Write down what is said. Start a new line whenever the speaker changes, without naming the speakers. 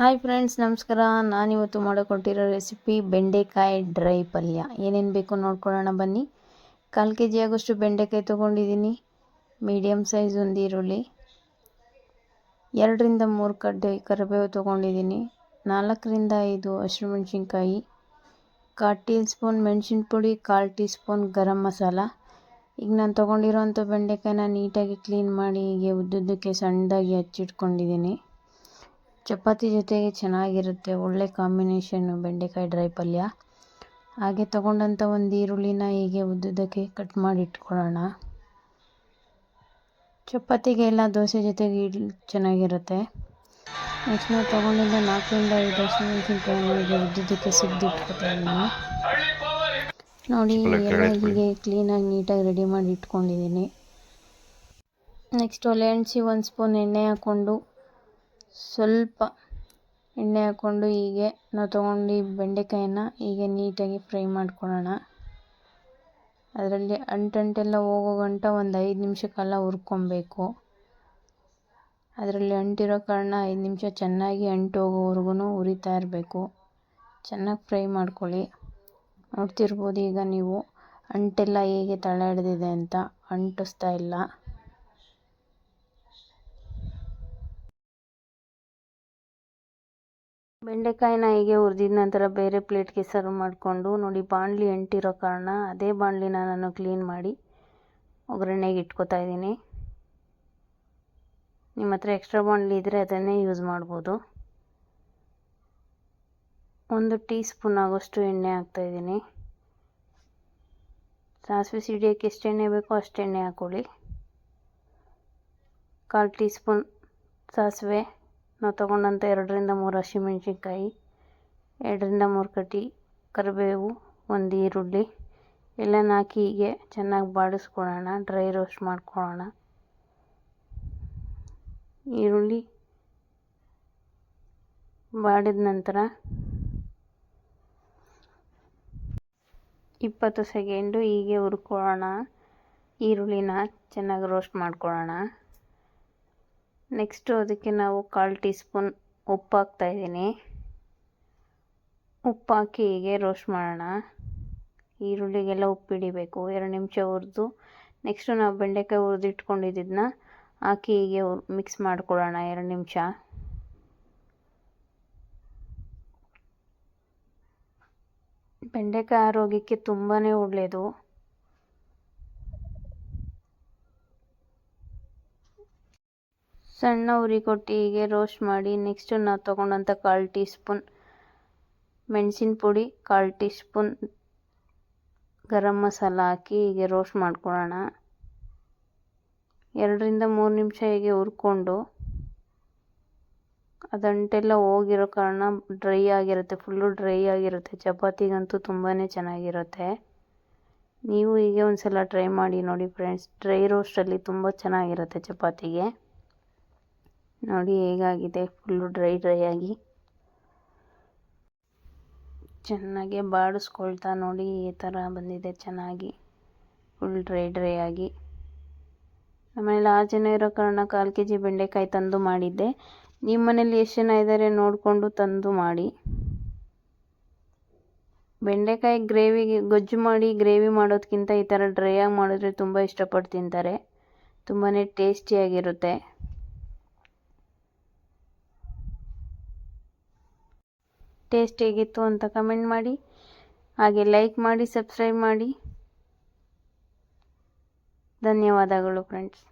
Hi friends ನಮಸ್ಕಾರ. ನಾನಿವತ್ತು ಮಾಡಿಕೊಟ್ಟಿರೋ recipe ಬೆಂಡೆಕಾಯಿ ಡ್ರೈ ಪಲ್ಯ. ಏನೇನು ಬೇಕು ನೋಡ್ಕೊಳ್ಳೋಣ ಬನ್ನಿ. ಕಾಲು ಕೆ ಜಿ ಆಗೋಷ್ಟು ಬೆಂಡೆಕಾಯಿ ತೊಗೊಂಡಿದ್ದೀನಿ. ಮೀಡಿಯಮ್ ಸೈಜ್ ಒಂದು ಈರುಳ್ಳಿ. ಎರಡರಿಂದ ಮೂರು ಕಡ್ಡೆ ಕರಿಬೇವು ತೊಗೊಂಡಿದ್ದೀನಿ. ನಾಲ್ಕರಿಂದ ಐದು ಹಸಿರು ಮೆಣಸಿನ್ಕಾಯಿ. ಕಾಲು ಟೀ ಸ್ಪೂನ್ ಮೆಣಸಿನ ಪುಡಿ, ಕಾಲು ಟೀ ಸ್ಪೂನ್ ಗರಂ ಮಸಾಲ. ಈಗ ನಾನು ತೊಗೊಂಡಿರೋಂಥ ಬೆಂಡೆಕಾಯಿನ ನೀಟಾಗಿ ಕ್ಲೀನ್ ಮಾಡಿ, ಹೀಗೆ ಉದ್ದುದ್ದಕ್ಕೆ ಸಣ್ಣದಾಗಿ ಹಚ್ಚಿಟ್ಕೊಂಡಿದ್ದೀನಿ. ಚಪಾತಿ ಜೊತೆಗೆ ಚೆನ್ನಾಗಿರುತ್ತೆ ಒಳ್ಳೆ ಕಾಂಬಿನೇಷನ್ನು ಬೆಂಡೆಕಾಯಿ ಡ್ರೈ ಪಲ್ಯ. ಹಾಗೆ ತಗೊಂಡಂಥ ಒಂದು ಈರುಳ್ಳಿನ ಹೀಗೆ ಉದ್ದುದ್ದಕ್ಕೆ ಕಟ್ ಮಾಡಿ ಇಟ್ಕೊಳ್ಳೋಣ. ಚಪಾತಿಗೆಲ್ಲ ದೋಸೆ ಜೊತೆಗೆ ಇಡ್ಲಿ ಚೆನ್ನಾಗಿರುತ್ತೆ. ನೆಕ್ಸ್ಟ್ ನಾವು ತೊಗೊಂಡಿದ್ದ ನಾಲ್ಕರಿಂದ ಐದು ಹಸಿಮೆಣಸಿನ್ಕಾಯಿಗೆ ಉದ್ದುದ್ದಕ್ಕೆ ಸಿಗ್ದು ಇಟ್ಕೊತಾ ಇದ್ದೀನಿ ನೋಡಿ ಎಲ್ಲ ಹೀಗೆ ಕ್ಲೀನಾಗಿ ನೀಟಾಗಿ ರೆಡಿ ಮಾಡಿ ಇಟ್ಕೊಂಡಿದ್ದೀನಿ. ನೆಕ್ಸ್ಟ್ ಒಲೆ ಹಣ್ಸಿ ಒಂದು ಸ್ಪೂನ್ ಎಣ್ಣೆ ಹಾಕ್ಕೊಂಡು ಸ್ವಲ್ಪ ಎಣ್ಣೆ ಹಾಕ್ಕೊಂಡು ಹೀಗೆ ನಾವು ತೊಗೊಂಡು ಬೆಂಡೆಕಾಯನ್ನು ಹೀಗೆ ನೀಟಾಗಿ ಫ್ರೈ ಮಾಡ್ಕೊಳ್ಳೋಣ. ಅದರಲ್ಲಿ ಅಂಟಂಟೆಲ್ಲ ಹೋಗೋ ಗಂಟ ಒಂದು ಐದು ನಿಮಿಷ ಕಾಲ ಹುರ್ಕೊಬೇಕು. ಅದರಲ್ಲಿ ಅಂಟಿರೋ ಕಾರಣ ಐದು ನಿಮಿಷ ಚೆನ್ನಾಗಿ ಅಂಟು ಹೋಗೋವರೆಗೂ ಉರಿತಾ ಇರಬೇಕು. ಚೆನ್ನಾಗಿ ಫ್ರೈ ಮಾಡ್ಕೊಳ್ಳಿ. ನೋಡ್ತಿರ್ಬೋದು ಈಗ ನೀವು ಅಂಟೆಲ್ಲ ಹೇಗೆ ತಳ ಹಿಡ್ದಿದೆ ಅಂತ ಅಂಟಿಸ್ತಾ ಇಲ್ಲ. ಬೆಂಡೆಕಾಯಿನ ಹೀಗೆ ಹುರಿದಿದ ನಂತರ ಬೇರೆ ಪ್ಲೇಟ್ಗೆ ಸರ್ವ್ ಮಾಡಿಕೊಂಡು ನೋಡಿ ಬಾಣಲಿ ಎಂಟಿರೋ ಕಾರಣ ಅದೇ ಬಾಣಲಿನ ನಾನು ಕ್ಲೀನ್ ಮಾಡಿ ಒಗ್ಗರಣೆಗೆ ಇಟ್ಕೋತಾ ಇದ್ದೀನಿ. ನಿಮ್ಮ ಹತ್ರ ಎಕ್ಸ್ಟ್ರಾ ಬಾಣಲಿ ಇದ್ದರೆ ಅದನ್ನೇ ಯೂಸ್ ಮಾಡ್ಬೋದು. ಒಂದು ಟೀ ಸ್ಪೂನ್ ಆಗೋಷ್ಟು ಎಣ್ಣೆ ಹಾಕ್ತಾಯಿದ್ದೀನಿ ಸಾಸಿವೆ ಸಿಡಿಯೋಕ್ಕೆ ಎಷ್ಟು ಎಣ್ಣೆ ಬೇಕೋ ಅಷ್ಟು ಎಣ್ಣೆ ಹಾಕ್ಕೊಳ್ಳಿ ಕಾಲು ಟೀ ಸ್ಪೂನ್ ಸಾಸಿವೆ ನಾವು ತಗೊಂಡಂಥ ಎರಡರಿಂದ ಮೂರು ಹಸಿಮೆಣ್ಸಿನ್ಕಾಯಿ ಎರಡರಿಂದ ಮೂರು ಕಟ್ಟಿ ಕರಿಬೇವು, ಒಂದು ಈರುಳ್ಳಿ, ಎಲ್ಲನ ಹಾಕಿ ಹೀಗೆ ಚೆನ್ನಾಗಿ ಬಾಡಿಸ್ಕೊಳ್ಳೋಣ, ಡ್ರೈ ರೋಸ್ಟ್ ಮಾಡ್ಕೊಳ್ಳೋಣ. ಈರುಳ್ಳಿ ಬಾಡಿದ ನಂತರ ಇಪ್ಪತ್ತು ಸೆಕೆಂಡು ಹೀಗೆ ಹುರ್ಕೊಳ್ಳೋಣ. ಈರುಳ್ಳಿನ ಚೆನ್ನಾಗಿ ರೋಸ್ಟ್ ಮಾಡ್ಕೊಳ್ಳೋಣ. ನೆಕ್ಸ್ಟು ಅದಕ್ಕೆ ನಾವು ಕಾಲು ಟೀ ಸ್ಪೂನ್ ಉಪ್ಪು ಹಾಕ್ತಾಯಿದ್ದೀನಿ ಉಪ್ಪು ಹಾಕಿ ಹೀಗೆ ರೋಸ್ಟ್ ಮಾಡೋಣ. ಈರುಳ್ಳಿಗೆಲ್ಲ ಉಪ್ಪು ಹಿಡಿಬೇಕು, ಎರಡು ನಿಮಿಷ ಹುರಿದು. ನೆಕ್ಸ್ಟು ನಾವು ಬೆಂಡೆಕಾಯಿ ಹುರಿದಿಟ್ಕೊಂಡಿದ್ದನ್ನ ಹಾಕಿ ಹೀಗೆ ಮಿಕ್ಸ್ ಮಾಡ್ಕೊಳ್ಳೋಣ ಎರಡು ನಿಮಿಷ. ಬೆಂಡೆಕಾಯಿ ಆರೋಗ್ಯಕ್ಕೆ ತುಂಬಾ ಒಳ್ಳೆಯದು ಸಣ್ಣ ಉರಿ ಕೊಟ್ಟು ಹೀಗೆ ರೋಸ್ಟ್ ಮಾಡಿ ನೆಕ್ಸ್ಟು ನಾವು ತೊಗೊಂಡಂಥ ಕಾಲು ಟೀ ಸ್ಪೂನ್ ಮೆಣಸಿನ ಪುಡಿ, ಕಾಲು ಟೀ ಸ್ಪೂನ್ ಗರಂ ಮಸಾಲ ಹಾಕಿ ಹೀಗೆ ರೋಸ್ಟ್ ಮಾಡ್ಕೊಳ್ಳೋಣ. ಎರಡರಿಂದ ಮೂರು ನಿಮಿಷ ಹೀಗೆ ಹುರ್ಕೊಂಡು ಅದಂಟೆಲ್ಲ ಹೋಗಿರೋ ಕಾರಣ ಡ್ರೈ ಆಗಿರುತ್ತೆ ಫುಲ್ಲು ಡ್ರೈ ಆಗಿರುತ್ತೆ. ಚಪಾತಿಗಂತೂ ತುಂಬಾ ಚೆನ್ನಾಗಿರುತ್ತೆ. ನೀವು ಹೀಗೆ ಒಂದು ಸಲ ಟ್ರೈ ಮಾಡಿ ನೋಡಿ ಫ್ರೆಂಡ್ಸ್ ಡ್ರೈ ರೋಸ್ಟಲ್ಲಿ ತುಂಬ ಚೆನ್ನಾಗಿರುತ್ತೆ ಚಪಾತಿಗೆ. ನೋಡಿ ಹೇಗಾಗಿದೆ ಫುಲ್ಲು ಡ್ರೈ ಡ್ರೈ ಆಗಿ. ಚೆನ್ನಾಗೆ ಬಾಡಿಸ್ಕೊಳ್ತಾ ನೋಡಿ ಈ ಥರ ಬಂದಿದೆ ಚೆನ್ನಾಗಿ. ಫುಲ್ ಡ್ರೈ ಡ್ರೈ ಆಗಿ. ಆಮೇಲೆ ಆರು ಜನ ಇರೋ ಕಾರಣ ಕಾಲು ಕೆ ಜಿ ಬೆಂಡೆಕಾಯಿ ತಂದು ಮಾಡಿದ್ದೆ. ನಿಮ್ಮ ಮನೇಲಿ ಎಷ್ಟು ಜನ ಇದ್ದಾರೆ ನೋಡಿಕೊಂಡು ತಂದು ಮಾಡಿ. ಬೆಂಡೆಕಾಯಿ ಗ್ರೇವಿಗೆ ಗೊಜ್ಜು ಮಾಡಿ ಗ್ರೇವಿ ಮಾಡೋದಕ್ಕಿಂತ ಈ ಥರ ಡ್ರೈ ಆಗಿ ಮಾಡಿದ್ರೆ ತುಂಬ ಇಷ್ಟಪಟ್ಟು ತಿಂತಾರೆ. ತುಂಬಾ ಟೇಸ್ಟಿಯಾಗಿರುತ್ತೆ ಟೇಸ್ಟ್ ಹೇಗಿತ್ತು ಅಂತ ಕಮೆಂಟ್ ಮಾಡಿ ಹಾಗೆ ಲೈಕ್ ಮಾಡಿ ಸಬ್ಸ್ಕ್ರೈಬ್ ಮಾಡಿ. ಧನ್ಯವಾದಗಳು ಫ್ರೆಂಡ್ಸ್